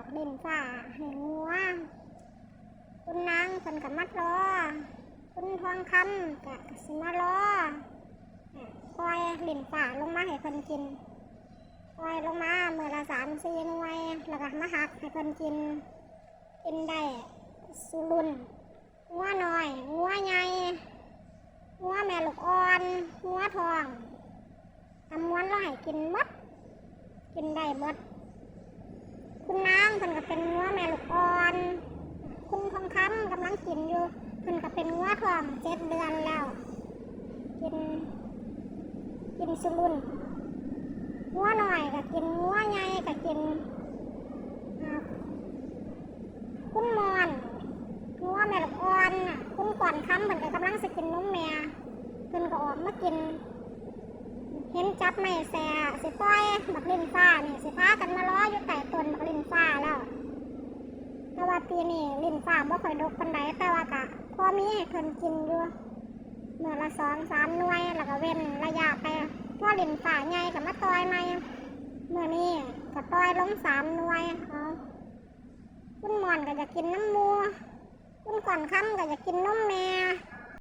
กำม้วนรถปล่อกดินฝ่าให้งัวคุณนางเพิ่นกับมัดรอคุณทองคำกับสิมารออะปล่อยดินฝ่าลงมาให้เพิ่นกินปล่อยลงมาเมื่อละสามสี่หน่วยแล้วก็มาหักให้เพิ่นกินกินได้สุรุนงัวหน้อยงัวใหญ่งัวแม่ลูกอ่อนงัวทองกำม้วนเราให้กินหมดกินได้หมด คุณนาง ก็เป็นงัวแม่ลูกอ่อนคุณทองคำกำลังกินอยู่เพิ่นก็เป็นงัวทองเจ็ดเดือนแล้ว กิน กินสุรุนงัวหน่อยก็กินงัวใหญ่ก็กินคุณมอนงัวแม่ลูกอ่อนคุณก่อนคำเพิ่นก็กำลังสิกินนมแม่เพิ่นก็ออกมากิน เห็นจับไม่แซ่สิปล่อยบักลินฟ้านี่สิพากันมาล้ออยู่ใต้ต้นบักลินฟ้าแล้ว แต่ว่า ปีนี้ลินฟ้าบ่ค่อยดกปานใดแต่ว่ากะพอมีให้เพิ่นกินอยู่เมื่อละสองสามหน่วยแล้วก็เว้นระยะไปพอลินฟ้าใหญ่ก็มาต่อยใหม่เมื่อนี้ก็ต่อยลงสามหน่วยเอาคุณหมอนก็จะกินน้ำมูคุณก่อนค่ำก็จะกินนมแม่